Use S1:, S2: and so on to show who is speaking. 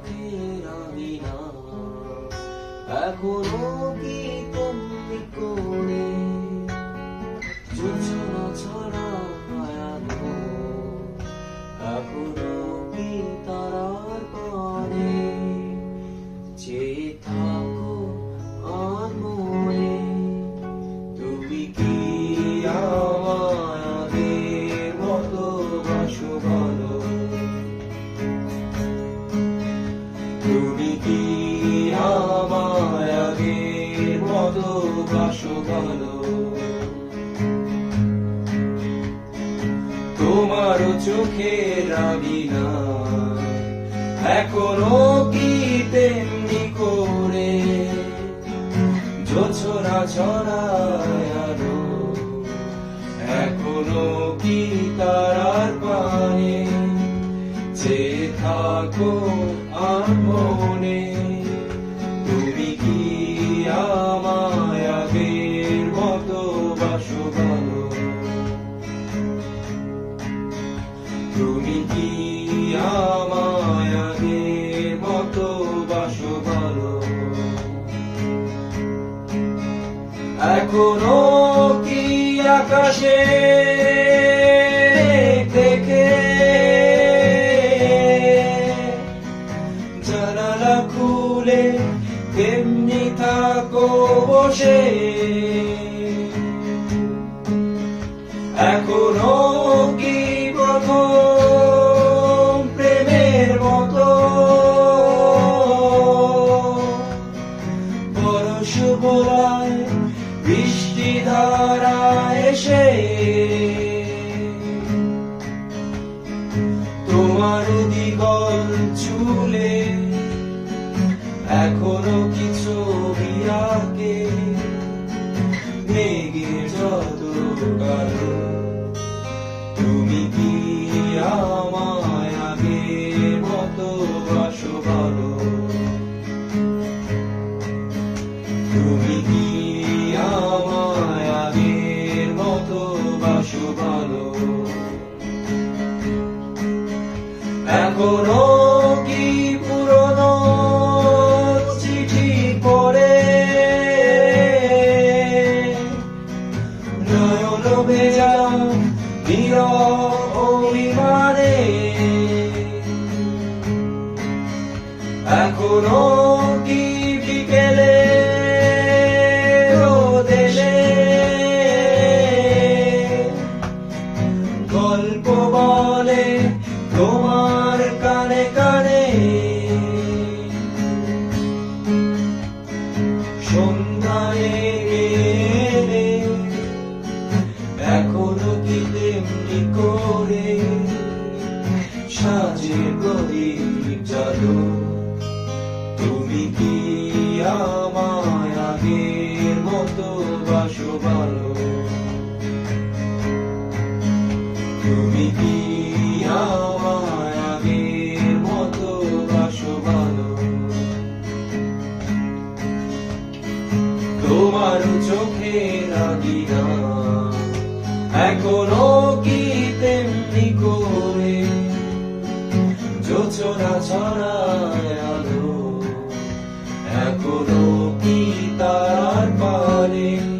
S1: চোখের আঙিনা এখনও কি মতো বাসো ভালো। তোমারও চোখের রাগিনা এখনও কি তেমনি করে? জোছনা ছড়ায় আলো, এখনও কি তারার পানে? যে থাকো আর মনে কি ভালো এখনও কি আকাশে দেখে জানালা খুলে তেমনি থাকো বসে। এখনও এসে তোমার দিগল চুলে এখনও ভালো। এখনও তেমনি করে সাজে প্রদীপ জালো? তুমি কি আমায় আগের মতো বাসো ভালো তুমি কি আমায় আগের মতো বাসো ভালো চোখের এখনও কি তেমনি করে? যোচনা ছড়ায় আলো। এখনও কি তার পারে?